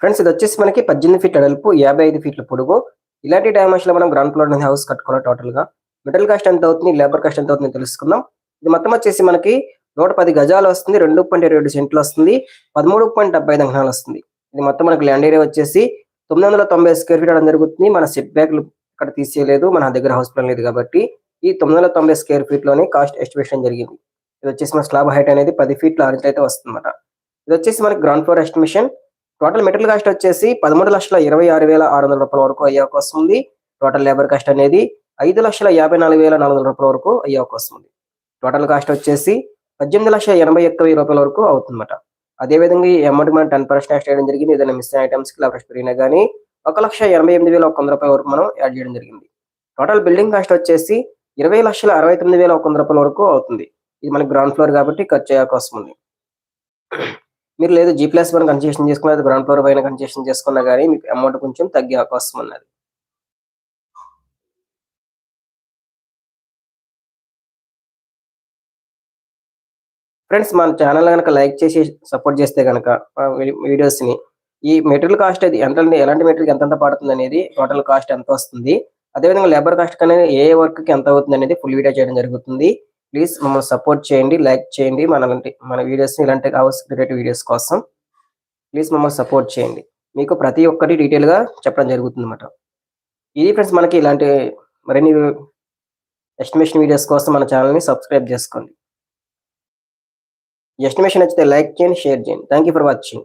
Friends ఇది వచ్చేసి మనకి పద్దెనిమిది ఫీట్ అడల్పు యాభై ఐదు ఫీట్ల పొడుగు. ఇలాంటి డైమెన్షన్లో మనం గ్రౌండ్ ఫ్లోర్ అనేది హౌస్ కట్టుకోవాలి టోటల్గా. మెటల్ కాస్ట్ ఎంత అవుతుంది లేబర్ కాస్ట్ ఎంత అవుతుంది తెలుసుకుందాం. ఇది మొత్తం వచ్చేసి మనకి నూట పది గజాలు వస్తుంది రెండు పాయింట్ ఇరవై ఏడు సెంట్లు వస్తుంది పదమూడు పాయింట్ డెబ్బై ఐదు అంకణాలు వస్తుంది. ఇది మొత్తం మనకి ల్యాండ్ ఏరియా వచ్చేసి తొమ్మిది వందల తొంభై స్క్వేర్ ఫీట్ అవడం జరుగుతుంది. మన సెట్ బ్యాక్లు ఇక్కడ తీసేయలేదు మన దగ్గర హౌస్ ప్లాన్ లేదు కాబట్టి ఈ తొమ్మిది వందల తొంభై స్క్వేర్ ఫీట్లోనే కాస్ట్ ఎస్టిమేషన్ జరిగింది. ఇది వచ్చేసి మన స్లాబ్ హైట్ అనేది పది ఫీట్ల ఆరు అయితే వస్తుందన్నమాట. ఇది వచ్చేసి మనకి ground floor estimation total material cost వచ్చేసి పదమూడు లక్షల ఇరవై ఆరు వేల ఆరు వందల రూపాయల వరకు అయ్యే అవకాశం ఉంది. టోటల్ లేబర్ కాస్ట్ అనేది ఐదు లక్షల యాభై నాలుగు వేల నాలుగు వందల రూపాయల వరకు అయ్యే అవకాశం ఉంది. టోటల్ కాస్ట్ వచ్చేసి పద్దెనిమిది లక్షల ఎనభై ఒక్క వెయ్యి రూపాయల వరకు అవుతుందన్నమాట. అదేవిధంగా ఈ అమౌంట్ మనం టెన్ పర్సెంట్ యాడ్ చేయడం జరిగింది. ఏదైనా మిస్ ఐటమ్స్కి లేబర్ పెరిగినా కానీ ఒక లక్ష ఎనభై ఎనిమిది వేల ఒక వంద రూపాయల వరకు మనం యాడ్ చేయడం జరిగింది. టోటల్ బిల్డింగ్ కాస్ట్ వచ్చేసి ఇరవై లక్షల అరవై తొమ్మిది వేల ఒక వంద రూపాయల వరకు అవుతుంది. ఇది మనకి గ్రౌండ్ ఫ్లోర్ కాబట్టి ఖర్చు అయ్యే అవకాశం ఉంది. మీరు లేదు జీ ప్లస్ వన్ కన్సెషన్ చేసుకున్నది గ్రౌండ్ ఫ్లోర్ పైన కన్సెషన్ చేసుకున్నా కానీ మీకు అమౌంట్ కొంచెం తగ్గే అవకాశం ఉన్నది. ఫ్రెండ్స్ మన ఛానల్ కనుక లైక్ చేసి సపోర్ట్ చేస్తే కనుక వీడియోస్ని ఈ మెటీరియల్ కాస్ట్ అది ఎంత ఎలాంటి మెటీరియల్ ఎంత పడుతుంది అనేది టోటల్ కాస్ట్ ఎంత వస్తుంది అదేవిధంగా లేబర్ కాస్ట్ అనేది ఏ వర్క్కి ఎంత అవుతుంది అనేది ఫుల్ వీడియో చేయడం జరుగుతుంది. ప్లీజ్ మమ్మల్ని సపోర్ట్ చేయండి లైక్ చేయండి మన మన వీడియోస్ ఇలాంటి హౌస్ క్రియేటివ్ వీడియోస్ కోసం. ప్లీజ్ మమ్మల్ని సపోర్ట్ చేయండి. మీకు ప్రతి ఒక్కటి డీటెయిల్గా చెప్పడం జరుగుతుంది అన్నమాట ఇది ఫ్రెండ్స్ మనకి ఇలాంటి మరిన్ని ఎస్టిమేషన్ వీడియోస్ కోసం మన ఛానల్ని సబ్స్క్రైబ్ చేసుకోండి. ఎస్టిమేషన్ నచ్చితే లైక్ చేయండి షేర్ చేయండి. Thank for watching